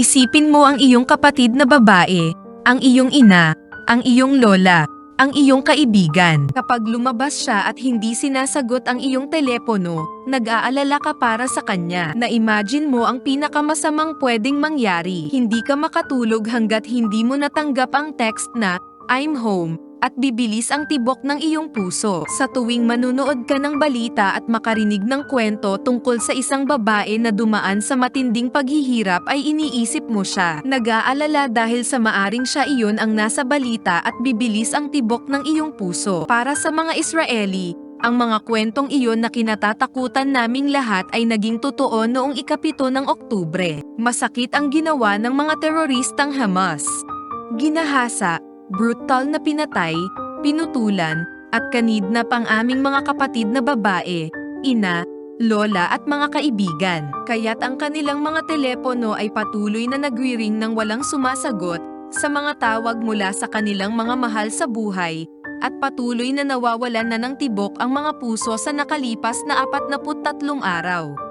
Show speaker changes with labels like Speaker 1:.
Speaker 1: Isipin mo ang iyong kapatid na babae, ang iyong ina, ang iyong lola, ang iyong kaibigan. Kapag lumabas siya at hindi sinasagot ang iyong telepono, nag-aalala ka para sa kanya. Na-imagine mo ang pinakamasamang pwedeng mangyari. Hindi ka makatulog hanggat hindi mo natanggap ang text na, I'm home, at bibilis ang tibok ng iyong puso. Sa tuwing manunood ka ng balita at makarinig ng kwento tungkol sa isang babae na dumaan sa matinding paghihirap ay iniisip mo siya. Nag-aalala dahil sa maaring siya iyon ang nasa balita at bibilis ang tibok ng iyong puso. Para sa mga Israeli, ang mga kwentong iyon na kinatatakutan naming lahat ay naging totoo noong ikapito ng Oktubre. Masakit ang ginawa ng mga teroristang Hamas. Ginahasa, brutal na pinatay, pinutulan, at kanidnap ang aming mga kapatid na babae, ina, lola at mga kaibigan. Kaya't ang kanilang mga telepono ay patuloy na nagwiring ng walang sumasagot sa mga tawag mula sa kanilang mga mahal sa buhay at patuloy na nawawalan na ng tibok ang mga puso sa nakalipas na 43 araw.